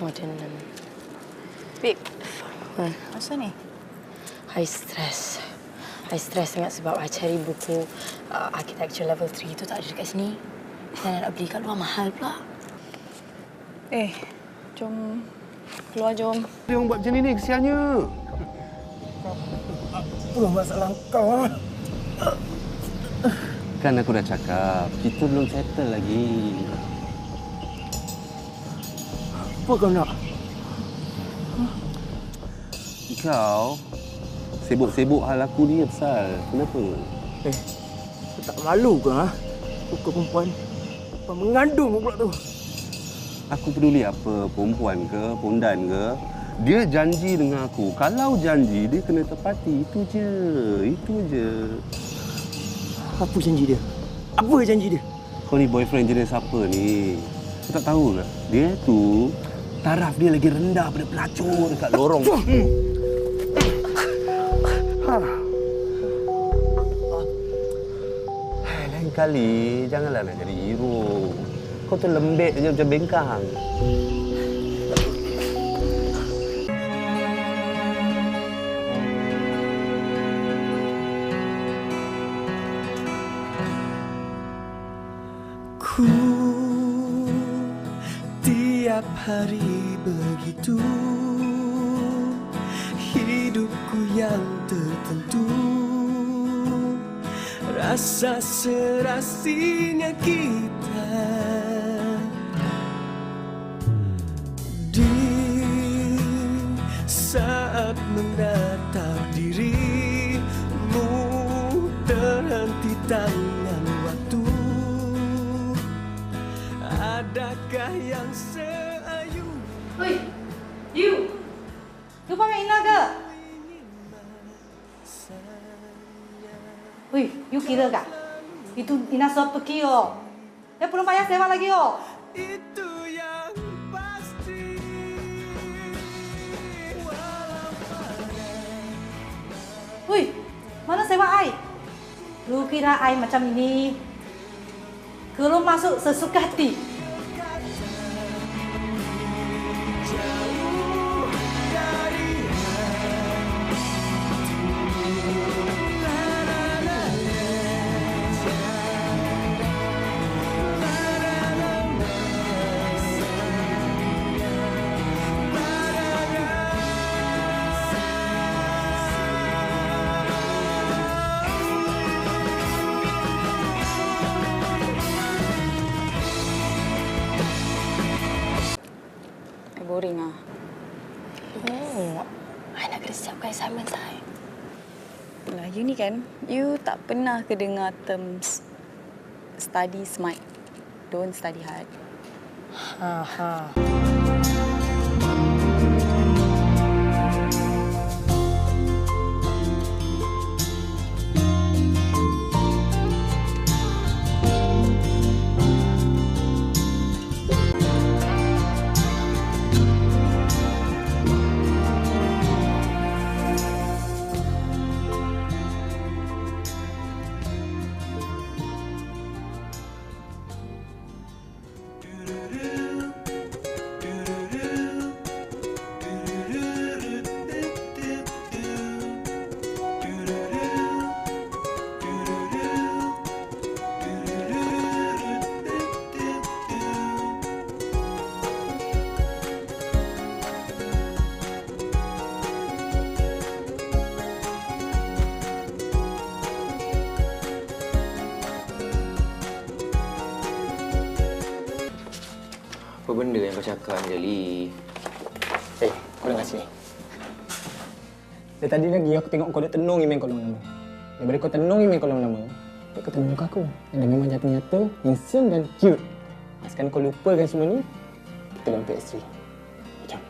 Modern. Babe, Hmm. masa ni? I stress. I stress sangat sebab I cari buku uh, architecture level 3 tu tak ada dekat sini. Dan nak beli kat luar mahal pula. Eh, jom keluar jom. Dia orang buat macam ni ni, kesiannya. Apa masalah kau? Ha? Kan aku dah cakap, kita belum settle lagi. Apa kau nak? Kau sibuk-sibuk hal aku ni pasal. Kenapa? Eh, kau tak malu ke ha? Suka perempuan. Perempuan mengandung pula tu. Aku peduli apa, perempuan ke, pondan ke. Dia janji dengan aku. Kalau janji, dia kena tepati. Itu je. Itu je. Apa janji dia? Apa janji dia? Kau ni boyfriend jenis apa ni? Kau tak tahu ke? Dia tu, taraf dia lagi rendah pada pelacur dekat lorong. Hmm. Ha. Hai, lain kali, janganlah nak jadi hero. Kau tu lembek je macam bengkang. Ku hari begitu. Hidupku yang tertentu. Rasa serasinya kita. Di saat menatap dirimu Terhenti tangan waktu. Adakah yang seayu You kira kah? Itu Ina suruh pergi oh. Dia belum bayar sewa lagi oh. Itu yang pasti Oi, mana sewa ai? Lu kira ai macam ini? Kalau masuk sesuka hati. Boring ah. Oh, I nak kena siapkan assignment saya. Lah, you ni kan, you tak pernah ke dengar terms study smart, don't study hard. Ha ha. Apa benda yang kau cakap Anjali? Eh, kau dengar sini. Dari tadi lagi aku tengok kau dah tenung email kolom nama. Daripada kau tenung email kolom nama, kau ketemu muka aku. Yang dah memang nyata-nyata, handsome dan cute. Sekarang kau lupakan semua ni, kita dalam PS3. Jom,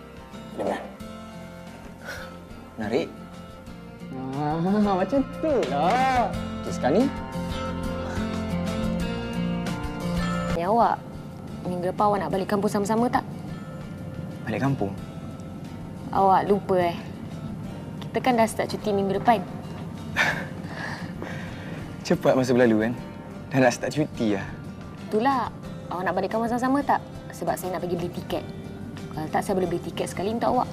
mudah-mudahan. Narik? Ah, macam tu lah. Okay, sekarang ni, Ni awak, minggu depan awak nak balik kampung sama-sama tak? Balik kampung? Awak lupa eh. Kita kan dah start cuti minggu depan. Cepat masa berlalu kan? Dah nak start cuti lah. Itulah, awak nak balik kampung sama-sama tak? Sebab saya nak pergi beli tiket. Kalau tak, saya boleh beli tiket sekali untuk awak.